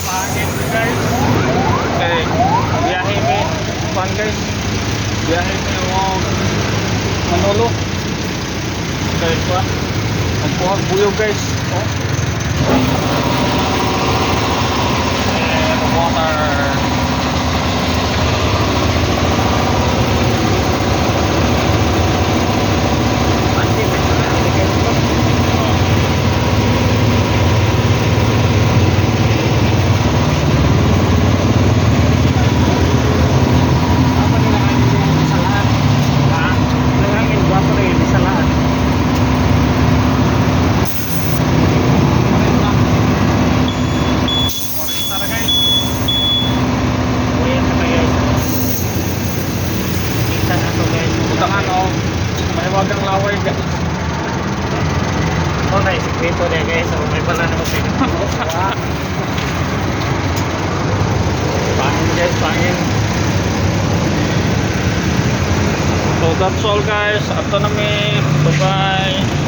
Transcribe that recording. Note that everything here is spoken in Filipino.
Pangin guys. Okay, biyahe mi. Pan guys. Biyahe mi mo. Manolo. Okay, kuan. Magbuhag buyo guys. Oh. May wagang laway guys. Oh, na sikreto niya guys. So, may pala na kasi. Pangin guys, pangin. So that's all guys. Ato na mi. Bye-bye.